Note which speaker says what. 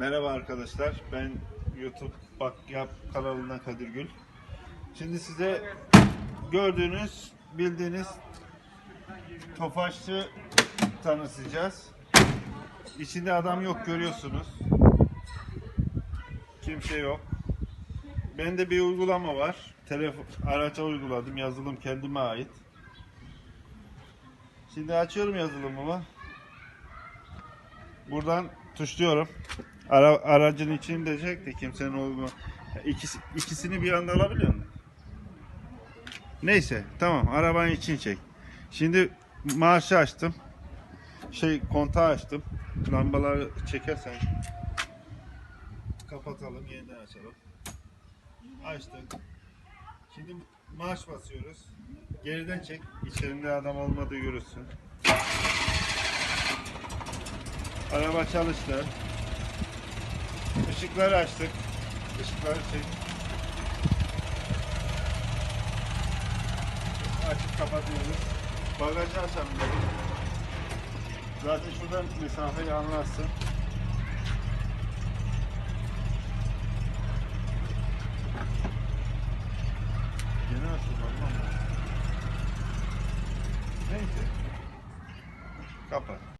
Speaker 1: Merhaba arkadaşlar. Ben YouTube Bak Yap kanalından Kadir Gül. Şimdi size gördüğünüz, bildiğiniz Tofaşçı tanıtacağız. İçinde adam yok görüyorsunuz. Kimse yok. Bende bir uygulama var. Telefon araca uyguladım. Yazılım kendime ait. Şimdi açıyorum yazılımımı. Buradan tuşluyorum. Ara, aracın içini de çek de kimsenin olduğunu. İkisi, ikisini bir anda alabiliyor musun? Neyse tamam arabanın içini çek. Şimdi marşı açtım. Şey kontağı açtım. Lambaları çekersen kapatalım yeniden açalım. Açtık. Şimdi marş basıyoruz. Geriden çek. İçerinde adam olmadığı görürsün. Araba çalıştı. Işıkları açtık. Işıkları çek. Açıp kapatıyoruz. Bagajı açalım. Zaten şuradan mesafeyi anlarsın. Yeni açıldı Neyse. Kapat.